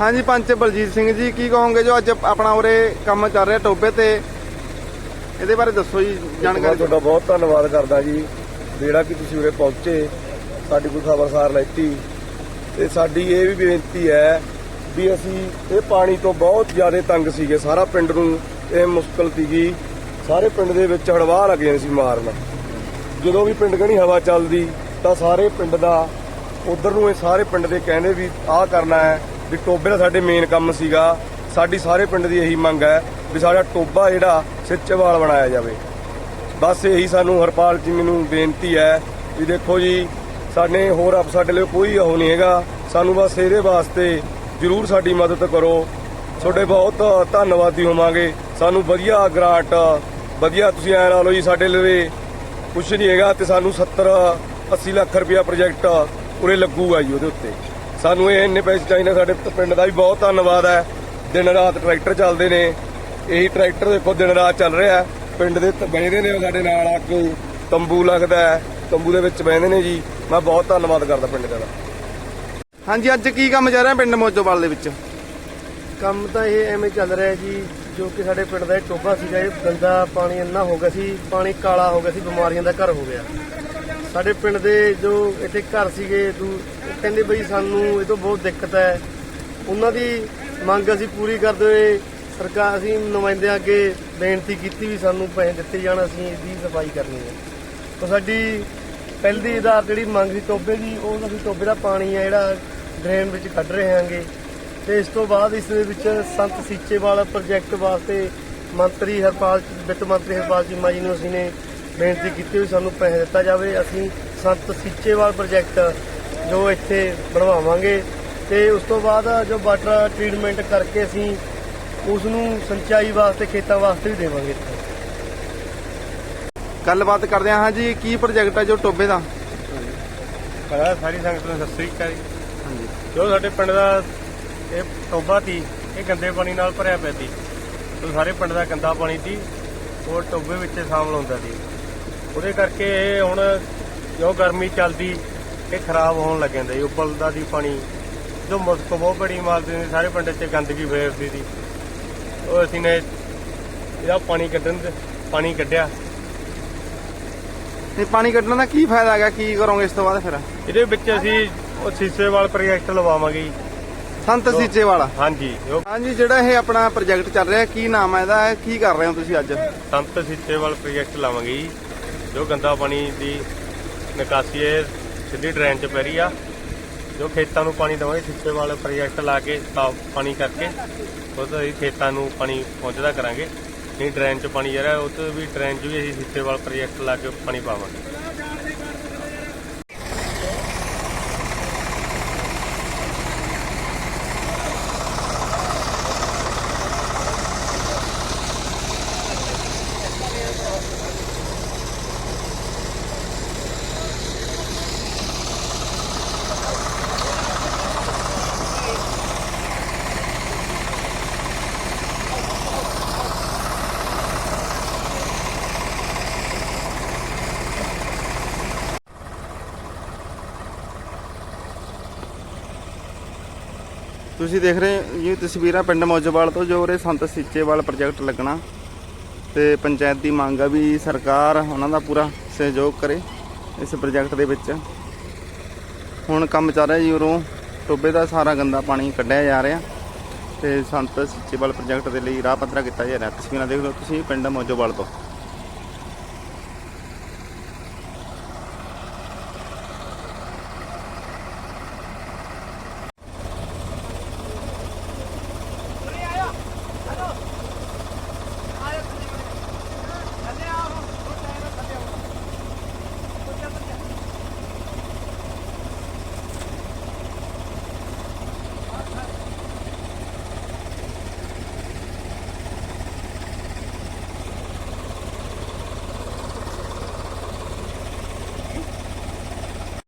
ਹਾਂਜੀ ਪੰਚ ਬਲਜੀਤ ਸਿੰਘ ਜੀ ਕੀ ਕਹੋਗੇ ਜੋ ਅੱਜ ਆਪਣਾ ਉਰੇ ਕੰਮ ਚੱਲ ਰਿਹਾ ਟੋਬੇ ਤੇ? ਇਹਦੇ ਬਾਰੇ ਦੱਸੋ ਜੀ ਜਾਣਕਾਰੀ ਤੁਹਾਡਾ ਬਹੁਤ ਧੰਨਵਾਦ ਕਰਦਾ ਜੀ। ਜਿਹੜਾ ਕਿ ਤੁਸੀਂ ਉਰੇ ਪਹੁੰਚੇ ਸਾਡੀ ਕੋਈ ਖਬਰਸਾਰ ਲੈਤੀ ਤੇ ਸਾਡੀ ਇਹ ਵੀ ਬੇਨਤੀ ਹੈ ਵੀ ਅਸੀਂ ਇਹ ਪਾਣੀ ਤੋਂ ਬਹੁਤ ਜ਼ਿਆਦਾ ਤੰਗ ਸੀਗੇ ਸਾਰਾ ਪਿੰਡ ਨੂੰ ਇਹ ਮੁਸ਼ਕਲ ਸੀਗੀ। ਸਾਰੇ ਪਿੰਡ ਦੇ ਵਿੱਚ ਹੜਵਾਹ ਲੱਗ ਜਾਂਦੀ ਸੀ ਮਾਰਨ। ਜਦੋਂ ਵੀ ਪਿੰਡ ਕਣੀ ਹਵਾ ਚੱਲਦੀ ਤਾਂ ਸਾਰੇ ਪਿੰਡ ਦਾ ਉਧਰ ਨੂੰ ਇਹ ਸਾਰੇ ਪਿੰਡ ਦੇ ਕਹਿੰਦੇ ਵੀ ਆਹ ਕਰਨਾ ਹੈ। ਵੀ ਟੋਬੇ ਦਾ ਸਾਡੇ ਮੇਨ ਕੰਮ ਸੀਗਾ। ਸਾਡੀ ਸਾਰੇ ਪਿੰਡ ਦੀ ਇਹੀ ਮੰਗ ਹੈ ਵੀ ਸਾਡਾ ਟੋਬਾ ਜਿਹੜਾ ਸਿੱਚੇਵਾਲ ਬਣਾਇਆ ਜਾਵੇ। ਬਸ ਇਹੀ ਸਾਨੂੰ ਹਰਪਾਲ ਜੀ ਨੂੰ ਬੇਨਤੀ ਹੈ ਵੀ ਦੇਖੋ ਜੀ, ਸਾਡੇ ਹੋਰ ਆਪ ਸਾਡੇ ਲਈ ਕੋਈ ਉਹ ਨਹੀਂ ਹੈਗਾ। ਸਾਨੂੰ ਬਸ ਇਹਦੇ ਵਾਸਤੇ ਜਰੂਰ ਸਾਡੀ ਮਦਦ ਕਰੋ। ਤੁਹਾਡੇ ਬਹੁਤ ਧੰਨਵਾਦੀ ਹੋਵਾਂਗੇ। ਸਾਨੂੰ ਵਧੀਆ ਗ੍ਰਾਂਟ ਵਧੀਆ ਤੁਸੀਂ ਐ ਲਾ ਲਓ ਜੀ, ਸਾਡੇ ਲਈ ਕੁਝ ਨਹੀਂ ਹੈਗਾ ਤੇ ਸਾਨੂੰ 70 80 ਲੱਖ ਰੁਪਇਆ ਪ੍ਰੋਜੈਕਟ ਉਰੇ ਲੱਗੂਗਾ ਜੀ ਉਹਦੇ ਉੱਤੇ। ਸਾਨੂੰ ਇਹ ਇੰਨੇ ਪੈਸੇ ਚਾਹੀਦੇ ਸਾਡੇ ਪਿੰਡ ਦਾ ਵੀ ਬਹੁਤ ਧੰਨਵਾਦ ਹੈ। ਦਿਨ ਰਾਤ ਟਰੈਕਟਰ ਚੱਲਦੇ ਨੇ। ਇਹੀ ਟਰੈਕਟਰ ਦੇਖੋ ਦਿਨ ਰਾਤ ਚੱਲ ਰਿਹਾ। ਪਿੰਡ ਦੇ ਬਹਿੰਦੇ ਨੇ ਸਾਡੇ ਨਾਲ ਆ ਕੇ ਤੰਬੂ ਲੱਗਦਾ ਹੈ। ਤੰਬੂ ਦੇ ਵਿੱਚ ਬਹਿੰਦੇ ਨੇ ਜੀ। ਮੈਂ ਬਹੁਤ ਧੰਨਵਾਦ ਕਰਦਾ ਪਿੰਡ ਦਾ। ਹਾਂਜੀ ਅੱਜ ਕੀ ਕੰਮ ਚੱਲ ਰਿਹਾ ਪਿੰਡ ਮੋਜੋਵਾਲ ਦੇ ਵਿੱਚ? ਕੰਮ ਤਾਂ ਇਹ ਐਵੇਂ ਚੱਲ ਰਿਹਾ ਜੀ ਜੋ ਕਿ ਸਾਡੇ ਪਿੰਡ ਦਾ ਇਹ ਟੋਬਾ ਸੀਗਾ। ਇਹ ਗੰਦਾ ਪਾਣੀ ਇੰਨਾ ਹੋ ਗਿਆ ਸੀ ਪਾਣੀ ਕਾਲਾ ਹੋ ਗਿਆ ਸੀ ਬਿਮਾਰੀਆਂ ਦਾ ਘਰ ਹੋ ਗਿਆ। ਸਾਡੇ ਪਿੰਡ ਦੇ ਜੋ ਇੱਥੇ ਘਰ ਸੀਗੇ ਦੂ- ਕਹਿੰਦੇ ਬਈ ਸਾਨੂੰ ਇਹ ਤੋਂ ਬਹੁਤ ਦਿੱਕਤ ਹੈ। ਉਹਨਾਂ ਦੀ ਮੰਗ ਅਸੀਂ ਪੂਰੀ ਕਰਦੇ ਹੋਏ ਸਰਕਾਰ ਅਸੀਂ ਨੁਮਾਇੰਦਿਆਂ ਅੱਗੇ ਬੇਨਤੀ ਕੀਤੀ ਵੀ ਸਾਨੂੰ ਪੈਸੇ ਦਿੱਤੇ ਜਾਣ, ਅਸੀਂ ਇਹਦੀ ਸਫ਼ਾਈ ਕਰਨੀ ਹੈ। ਤਾਂ ਸਾਡੀ ਪਹਿਲੀ ਆਧਾਰ ਜਿਹੜੀ ਮੰਗ ਸੀ ਟੋਬੇ ਦੀ, ਉਹ ਅਸੀਂ ਟੋਬੇ ਦਾ ਪਾਣੀ ਆ ਜਿਹੜਾ ਡਰੇਨ ਵਿੱਚ ਕੱਢ ਰਹੇ ਹਾਂਗੇ। ਤੇ ਇਸ ਤੋਂ ਬਾਅਦ ਇਸ ਦੇ ਵਿੱਚ ਸੰਤ ਸੀਚੇਵਾਲ ਪ੍ਰੋਜੈਕਟ ਵਾਸਤੇ ਮੰਤਰੀ ਹਰਪਾਲ, ਵਿੱਤ ਮੰਤਰੀ ਹਰਪਾਲ ਚੀਮਾ ਜੀ ਨੂੰ ਅਸੀਂ ਨੇ ਬੇਨਤੀ ਕੀਤੀ ਵੀ ਸਾਨੂੰ ਪੈਸੇ ਦਿੱਤਾ ਜਾਵੇ। ਅਸੀਂ ਸੰਤ ਸੀਚੇਵਾਲ ਪ੍ਰੋਜੈਕਟ ਜੋ ਇੱਥੇ ਬਣਵਾਵਾਂਗੇ ਤੇ ਉਸ ਤੋਂ ਬਾਅਦ ਜੋ ਵਾਟਰ ਟ੍ਰੀਟਮੈਂਟ ਕਰਕੇ ਅਸੀਂ ਉਸ ਨੂੰ ਸਿੰਚਾਈ ਵਾਸਤੇ ਖੇਤਾਂ ਵਾਸਤੇ ਵੀ ਦੇਵਾਂਗੇ ਇੱਥੇ। ਗੱਲਬਾਤ ਕਰਦੇ ਹਾਂ ਜੀ ਕੀ ਪ੍ਰੋਜੈਕਟ ਹੈ ਜੋ ਟੋਬੇ ਦਾ? ਪਹਿਲਾਂ ਸਾਰੀ ਸੰਗਤ ਨੂੰ ਸਤਿ ਸ੍ਰੀ ਅਕਾਲ ਜੀ। ਹਾਂਜੀ। ਜੋ ਸਾਡੇ ਪਿੰਡ ਦਾ ਇਹ ਟੋਬਾ ਸੀ ਇਹ ਗੰਦੇ ਪਾਣੀ ਨਾਲ ਭਰਿਆ ਪਿਆ ਸੀ। ਜੋ ਸਾਰੇ ਪਿੰਡ ਦਾ ਗੰਦਾ ਪਾਣੀ ਸੀ ਉਹ ਟੋਬੇ ਵਿੱਚ ਸ਼ਾਮਲ ਹੁੰਦਾ ਸੀ। ਉਹਦੇ ਕਰਕੇ ਇਹ ਹੁਣ ਜੋ ਗਰਮੀ ਚੱਲਦੀ ਇਹ ਖਰਾਬ ਹੋਣ ਲੱਗ ਜਾਂਦਾ ਜੀ ਉਬਲਦਾ ਦੀ ਪਾਣੀ। ਜੋ ਮੁਸਕ ਬਹੁਤ ਬੜੀ ਮਾਰਦੇ ਨੇ ਸਾਰੇ ਪਿੰਡ 'ਚ ਗੰਦਗੀ ਫੇਰਦੀ ਸੀ। ਉਹ ਅਸੀਂ ਨੇ ਇਹਦਾ ਪਾਣੀ ਕੱਢਣ ਦੇ ਪਾਣੀ ਕੱਢਿਆ। ਇਹ ਪਾਣੀ ਕੱਢਣ ਦਾ ਕੀ ਫਾਇਦਾ ਹੈਗਾ? ਕੀ ਕਰੋਗੇ ਇਸ ਤੋਂ ਬਾਅਦ ਫਿਰ? ਇਹਦੇ ਵਿੱਚ ਅਸੀਂ ਉਹ ਸੀਸੇ ਵਾਲ ਪ੍ਰੋਜੈਕਟ ਲਵਾਵਾਂਗੇ ਜੀ। ਸੰਤ ਸੀਚੇ ਵਾਲਾ? ਹਾਂਜੀ ਉਹ ਹਾਂਜੀ ਜਿਹੜਾ ਇਹ ਆਪਣਾ ਪ੍ਰੋਜੈਕਟ ਚੱਲ ਰਿਹਾ ਕੀ ਨਾਮ ਹੈ ਇਹਦਾ? ਕੀ ਕਰ ਰਹੇ ਹੋ ਤੁਸੀਂ ਅੱਜ? ਸੰਤ ਸੀਚੇਵਾਲ ਪ੍ਰੋਜੈਕਟ ਲਾਵਾਂਗੇ ਜੀ। ਜੋ ਗੰਦਾ ਪਾਣੀ ਦੀ ਨਿਕਾਸੀ ਹੈ, ਸਿੱਧੀ ਡਰੇਨ 'ਚ ਪੈ ਰਹੀ ਆ। ਜੋ ਖੇਤਾਂ ਨੂੰ ਪਾਣੀ ਦੇਵਾਂਗੇ ਸੀਚੇਵਾਲ ਪ੍ਰੋਜੈਕਟ ਲਾ ਕੇ ਸਾਫ਼ ਪਾਣੀ ਕਰਕੇ ਉਹ ਤੋਂ ਅਸੀਂ ਖੇਤਾਂ ਨੂੰ ਪਾਣੀ ਪਹੁੰਚਦਾ ਕਰਾਂਗੇ। ਨਹੀਂ ਡਰੇਨ 'ਚ ਪਾਣੀ ਜਾ ਰਿਹਾ ਉਹ ਤੋਂ ਵੀ ਡਰੇਨ 'ਚ ਵੀ ਅਸੀਂ ਸੀਚੇਵਾਲ ਪ੍ਰੋਜੈਕਟ ਲਾ ਕੇ ਪਾਣੀ ਪਾਵਾਂਗੇ। ਤੁਸੀਂ ਦੇਖ ਰਹੇ ਹੋ ਇਹ ਤਸਵੀਰਾਂ ਪਿੰਡ ਮੋਜੋਵਾਲ ਤੋਂ ਜੋ ਉਰੇ ਸੰਤ ਸੀਚੇਵਾਲ ਪ੍ਰੋਜੈਕਟ ਲੱਗਣਾ ਤੇ ਪੰਚਾਇਤ ਦੀ ਮੰਗ ਆ ਵੀ ਸਰਕਾਰ ਉਹਨਾਂ ਦਾ ਪੂਰਾ ਸਹਿਯੋਗ ਕਰੇ ਇਸ ਪ੍ਰੋਜੈਕਟ ਦੇ ਵਿੱਚ। ਹੁਣ ਕੰਮ ਚੱਲ ਰਿਹਾ ਜੀ ਉਰੋਂ ਟੋਬੇ ਦਾ ਸਾਰਾ ਗੰਦਾ ਪਾਣੀ ਕੱਢਿਆ ਜਾ ਰਿਹਾ ਤੇ ਸੰਤ ਸੀਚੇਵਾਲ ਪ੍ਰੋਜੈਕਟ ਦੇ ਲਈ ਰਾਹ ਪੱਧਰਾ ਕੀਤਾ ਜਾ ਰਿਹਾ। ਤਸਵੀਰਾਂ ਦੇਖ ਲਓ ਤੁਸੀਂ ਪਿੰਡ ਮੌਜੋਵਾਲ ਤੋਂ।